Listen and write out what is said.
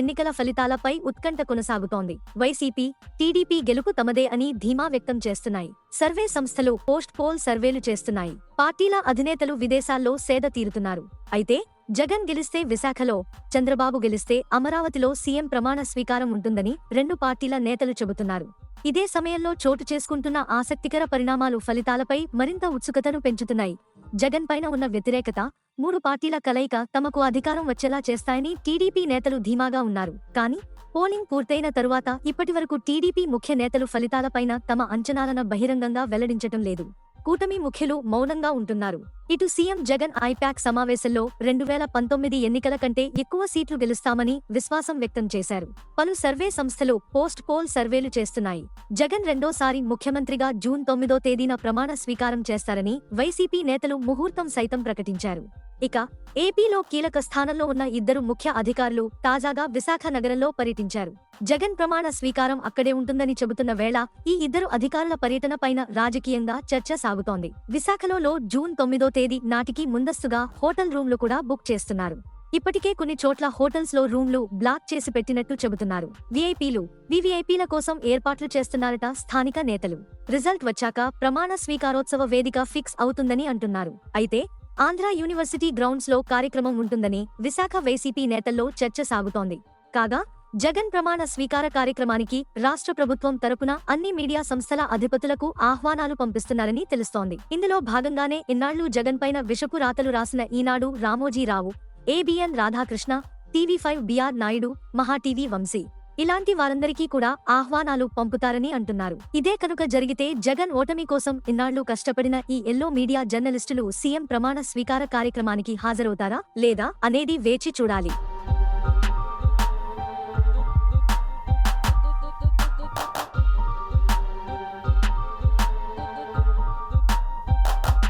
ఎన్నికల ఫలితాలపై ఉత్కంఠ కొనసాగుతోంది. వైసీపీ టీడీపీ గెలుపు తమదే అని ధీమా వ్యక్తం చేస్తున్నాయి. సర్వే సంస్థలు పోస్ట్ పోల్ సర్వేలు చేస్తున్నాయి. పార్టీల అధినేతలు విదేశాల్లో సేద తీరుతున్నారు. అయితే జగన్ గెలిస్తే విశాఖలో చంద్రబాబు గెలిస్తే అమరావతిలో సీఎం ప్రమాణ స్వీకారం ఉంటుందని రెండు పార్టీల నేతలు చెబుతున్నారు. ఇదే సమయంలో చోటు చేసుకుంటున్న ఆసక్తికర పరిణామాలు ఫలితాలపై మరింత ఉత్సుకతను పెంచుతున్నాయి. జగన్ పైన ఉన్న వ్యతిరేకత మూడు పార్టీల కలయిక తమకు అధికారం వచ్చేలా చేస్తాయని టీడీపీ నేతలు ధీమాగా ఉన్నారు. కానీ పోలింగ్ పూర్తయిన తరువాత ఇప్పటివరకు టీడీపీ ముఖ్య నేతలు ఫలితాలపైన తమ అంచనాలను బహిరంగంగా వెల్లడించటం లేదు. కూటమి ముఖ్యులు మౌనంగా ఉంటున్నారు. ఇటు సీఎం జగన్ ఐపాక్ సమావేశంలో రెండు వేల పంతొమ్మిది ఎన్నికల కంటే ఎక్కువ సీట్లు గెలుస్తామని విశ్వాసం వ్యక్తం చేశారు. పలు సర్వే సంస్థలు పోస్ట్ పోల్ సర్వేలు చేస్తున్నాయి. జగన్ రెండోసారి ముఖ్యమంత్రిగా జూన్ తొమ్మిదో తేదీన ప్రమాణ స్వీకారం చేస్తారని వైసీపీ నేతలు ముహూర్తం సైతం ప్రకటించారు. ఇక ఏపీలో కీలక స్థానంలో ఉన్న ఇద్దరు ముఖ్య అధికారులు తాజాగా విశాఖ నగరంలో పర్యటించారు. జగన్ ప్రమాణ స్వీకారం అక్కడే ఉంటుందని చెబుతున్న వేళ ఈ ఇద్దరు అధికారుల పర్యటన పైన రాజకీయంగా చర్చ సాగుతోంది. విశాఖలో జూన్ తొమ్మిదో తేదీ నాటికి ముందస్తుగా హోటల్ రూమ్లు కూడా బుక్ చేస్తున్నారు. ఇప్పటికే కొన్ని చోట్ల హోటల్స్లో రూమ్లు బ్లాక్ చేసి పెట్టినట్టు చెబుతున్నారు. విఐపీలు వివిఐపీల కోసం ఏర్పాట్లు చేస్తున్నారట స్థానిక నేతలు. రిజల్ట్ వచ్చాక ప్రమాణ స్వీకారోత్సవ వేదిక ఫిక్స్ అవుతుందని అంటున్నారు. అయితే ఆంధ్ర యూనివర్సిటీ గ్రౌండ్స్లో కార్యక్రమం ఉంటుందని విశాఖ వైసీపీ నేతల్లో చర్చ సాగుతోంది. కాగా జగన్ ప్రమాణ స్వీకార కార్యక్రమానికి రాష్ట్ర ప్రభుత్వం తరపున అన్ని మీడియా సంస్థల అధిపతులకు ఆహ్వానాలు పంపిస్తున్నారని తెలుస్తోంది. ఇందులో భాగంగానే ఇన్నాళ్ళు జగన్ పైన విషపు రాతలు రాసిన Eenadu Ramojirao ABN Radhakrishna TV five BR Naidu Maha TV Vamsi ఇలాంటి వారందరికీ కూడా ఆహ్వానాలు పంపుతారని అంటున్నారు. ఇదే కనుక జరిగితే జగన్ ఓటమి కోసం ఇన్నాళ్ళు కష్టపడిన ఈ ఎల్లో మీడియా జర్నలిస్టులు సీఎం ప్రమాణ స్వీకార కార్యక్రమానికి హాజరవుతారా? లేదా అనేది వేచి చూడాలి.